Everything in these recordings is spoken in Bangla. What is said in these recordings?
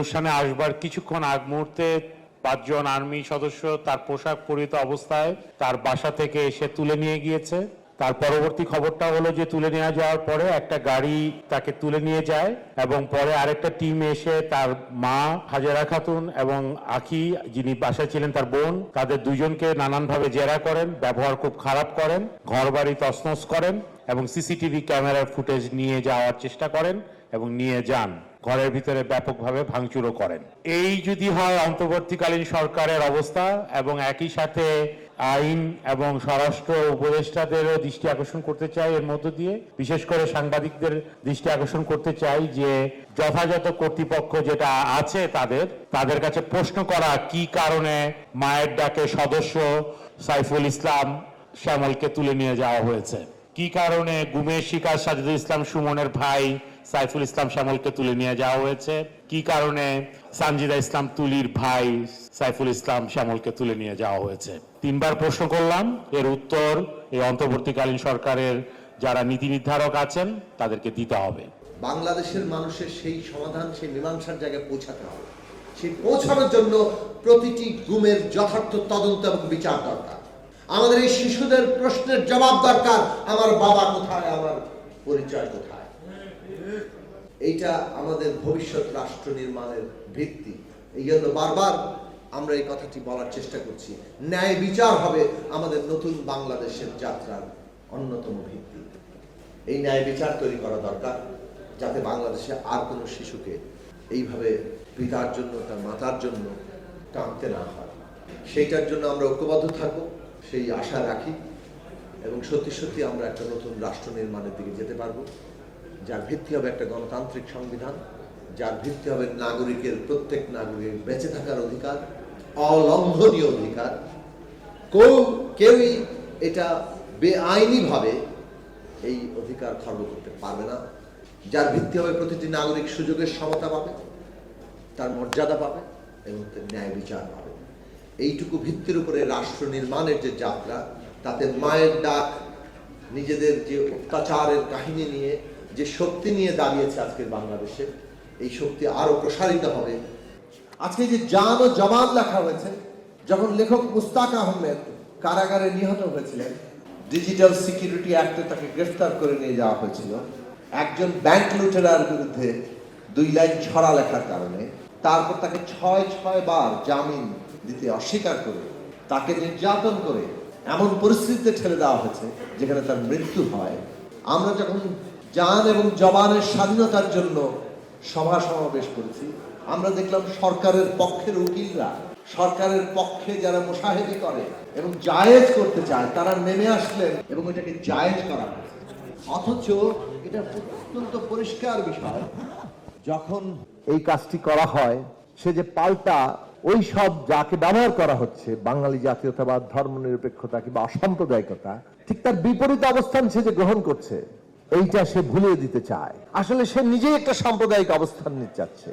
অনুষ্ঠানে আসবার কিছুক্ষণ আগ মুহূর্তে পাঁচজন আর্মি সদস্য তার পোশাক পরিহিত অবস্থায় তার বাসা থেকে এসে তুলে নিয়ে গিয়েছে। তার পরবর্তী খবরটা হলো যে তুলে নিয়ে যাওয়ার পরে একটা গাড়ি তাকে তুলে নিয়ে যায় এবং পরে আরেকটা টিম এসে তার মা হাজেরা খাতুন এবং আখি, যিনি বাসায় ছিলেন তার বোন, তাদের দুজনকে নানানভাবে জেরা করেন, ব্যবহার খুব খারাপ করেন ঘর বাড়ি তছনছ করেন এবং সিসিটিভি ক্যামেরার ফুটেজ নিয়ে যাওয়ার চেষ্টা করেন এবং নিয়ে যান। ঘরের ভিতরে ব্যাপকভাবে ভাঙচুরও করেন। এই যদি হয়, অন্তর্বর্তীকালীন সরকারের অবস্থা এবং একই সাথে আইন এবং স্বরাষ্ট্র উপদেষ্টাদেরও দৃষ্টি আকর্ষণ করতে চাই এর মধ্য দিয়ে। বিশেষ করে সাংবাদিকদের দৃষ্টি আকর্ষণ করতে চাই যে, যথাযথ কর্তৃপক্ষ যেটা আছে তাদের তাদের কাছে প্রশ্ন করা কি কারণে মায়ের ডাকে সদস্য সাইফুল ইসলাম শ্যামলকে তুলে নিয়ে যাওয়া হয়েছে। কি কারণে গুমের শিকার সাজিদুল ইসলাম সুমনের ভাই সাইফুল ইসলাম শ্যামলকে তুলে নিয়ে যাওয়া হয়েছে। কি কারণে সানজিদা ইসলাম তুলির ভাই সাইফুল ইসলাম শ্যামলকে তুলে নিয়ে যাওয়া হয়েছে? তিনবার প্রশ্ন করলাম, এর উত্তর এই অন্তর্বর্তীকালীন সরকারের যারা নীতি নির্ধারক আছেন, তাদেরকে দিতে হবে। বাংলাদেশের মানুষের সেই সমাধান, সেই মীমাংসার জায়গায় পৌঁছাতে হবে। সেই পৌঁছানোর জন্য প্রতিটি গুমের যথার্থ তদন্ত এবং বিচার দরকার। আমাদের এই শিশুদের প্রশ্নের জবাব দরকার, আমার বাবা কোথায়, আমার পরিচয় কোথায়? এইটা আমাদের ভবিষ্যৎ রাষ্ট্র নির্মাণের ভিত্তি। এই জন্য বারবার আমরা এই কথাটি বলার চেষ্টা করছি। ন্যায় বিচার হবে আমাদের নতুন বাংলাদেশের যাত্রার অন্যতম ভিত্তি। এই ন্যায় বিচার তৈরি করা দরকার, যাতে বাংলাদেশে আর কোনো শিশুকে এইভাবে পিতার জন্য, তার মাতার জন্য টানতে না হয়। সেইটার জন্য আমরা ঐক্যবদ্ধ থাকব, সেই আশা রাখি। এবং সত্যি সত্যি আমরা একটা নতুন রাষ্ট্র নির্মাণের দিকে যেতে পারব। যার ভিত্তি হবে একটা গণতান্ত্রিক সংবিধান, যার ভিত্তি হবে নাগরিকের প্রত্যেক নাগরিকের বেঁচে থাকার অধিকার, অলঙ্ঘনীয় অধিকার। কেউ, কেউই এটা বেআইনিভাবে এই অধিকার খর্ব করতে পারবে না। যার ভিত্তি হবে প্রতিটি নাগরিক সুযোগের সমতা পাবে, তার মর্যাদা পাবে এবং ন্যায় বিচার পাবে। এইটুকু ভিত্তির উপরে রাষ্ট্র নির্মাণের যে যাত্রা, তাতে মায়ের ডাক, নিজেদের যে অত্যাচারের কাহিনী নিয়ে যে শক্তি নিয়ে দাঁড়িয়েছে আজকের বাংলাদেশে, এই শক্তি আরও প্রসারিত হবে। আজকে যে জান ও জবান লেখা হয়েছে, যখন লেখক মুস্তাক আহমেদ কারাগারে নিহত হয়েছিলেন, ডিজিটাল সিকিউরিটি অ্যাক্টে তাকে গ্রেফতার করে নিয়ে যাওয়া হয়েছিল। একজন ব্যাংক লুটেরার বিরুদ্ধে দুই লাইন ছড়া লেখার কারণে, তারপর তাকে ছয় ছয় বার জামিন দিতে অস্বীকার করে, তাকে নির্যাতন করে এমন পরিস্থিতিতে ঠেলে দেওয়া হয়েছে, যেখানে তার মৃত্যু হয়। আমরা যখন জান এবং জবানের স্বাধীনতার জন্য সভা সমাবেশ করেছি। আমরা দেখলাম সরকারের পক্ষের উকিলরা, সরকারের পক্ষে যারা মোশাহেদি করে এবং জায়েজ করতে চায়, তারা নেমে আসলেন এবং এটাকে জায়েজ করা অথচ এটা অত্যন্ত পরিষ্কার বিষয়। যখন এই কাজটি করা হয়, সে যে পাল্টা ওই সব যাকে ব্যবহার করা হচ্ছে, বাঙালি জাতীয়তা জাতীয়তাবাদ, ধর্মনিরপেক্ষতা কিংবা অসাম্প্রদায়িকতা, ঠিক তার বিপরীত অবস্থান সে যে গ্রহণ করছে এইটা সে ভুলিয়ে দিতে চায়। আসলে সে নিজেই একটা সাম্প্রদায়িক অবস্থান নিতে চাচ্ছে।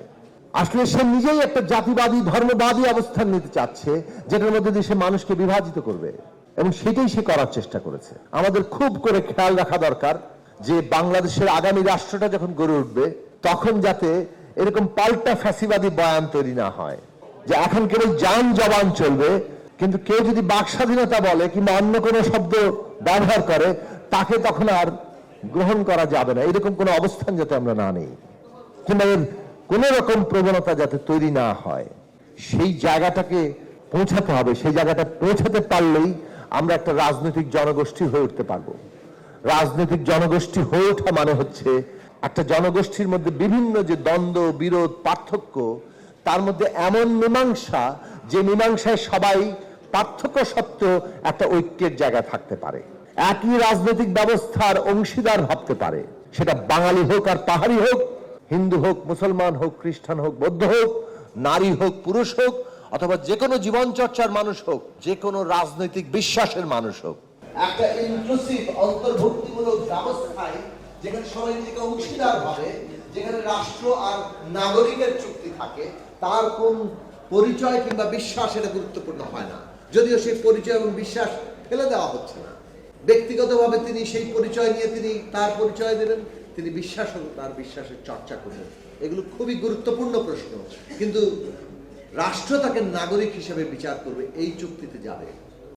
আসলে সে নিজেই একটা জাতিবাদী, ধর্মবাদী অবস্থান নিতে চাচ্ছে, যেটার মধ্যে দিয়ে সে মানুষকে বিভাজিত করবে। এবং সেটাই সে করার চেষ্টা করেছে। আমাদের খুব করে খেয়াল রাখা দরকার যে বাংলাদেশের আগামী রাষ্ট্রটা যখন গড়ে উঠবে, তখন যাতে এরকম পাল্টা ফ্যাসিবাদী বয়ান তৈরি না হয়। যে এখন কেবল যান জবান চলবে, কিন্তু কেউ যদি বাক স্বাধীনতা বলে কিংবা অন্য কোনো শব্দ ব্যবহার করে, তাকে তখন আর গ্রহণ করা যাবে না। এরকম কোনো অবস্থান যাতে আমরা না নেই। কিংবা এর কোন রকম প্রবণতা যাতে তৈরি না হয়, সেই জায়গাটাকে পৌঁছাতে হবে। সেই জায়গাটা পৌঁছাতে পারলেই আমরা একটা রাজনৈতিক জনগোষ্ঠী হয়ে উঠতে পারব। রাজনৈতিক জনগোষ্ঠী হয়ে ওঠা মানে হচ্ছে একটা জনগোষ্ঠীর মধ্যে বিভিন্ন যে দ্বন্দ্ব, বিরোধ, পার্থক্য, তার মধ্যে এমন মীমাংসা যে মীমাংসায় সবাই পার্থক্য সত্ত্বেও একটা ঐক্যের জায়গা থাকতে পারে। একই রাজনৈতিক ব্যবস্থার অংশীদার ভাবতে পারে। সেটা বাঙালি হোক আর পাহাড়ি হোক, হিন্দু হোক, মুসলমান হোক, খ্রিস্টান হোক, বৌদ্ধ হোক, নারী হোক, পুরুষ হোক, অথবা যে কোনো জীবন চর্চার মানুষ হোক, যে কোনো রাজনৈতিক বিশ্বাসের মানুষ হোক। একটা ইনক্লুসিভ অন্তর্ভুক্তিমূলক ব্যবস্থায় যেখানে সবাই নিজেকে অংশীদার ভাবে, যেখানে রাষ্ট্র আর নাগরিকের চুক্তি থাকে, তার কোন পরিচয় কিংবা বিশ্বাস এটা গুরুত্বপূর্ণ হয় না। যদিও সেই পরিচয় এবং বিশ্বাস ফেলে দেওয়া হচ্ছে না। ব্যক্তিগতভাবে তিনি সেই পরিচয় নিয়ে তিনি তার পরিচয় দিলেন। তিনি বিশ্বাস তার বিশ্বাসের চর্চা করলেন। এগুলো খুবই গুরুত্বপূর্ণ প্রশ্ন। কিন্তু রাষ্ট্র তাকে নাগরিক হিসেবে বিচার করবে, এই চুক্তিতে যাবে।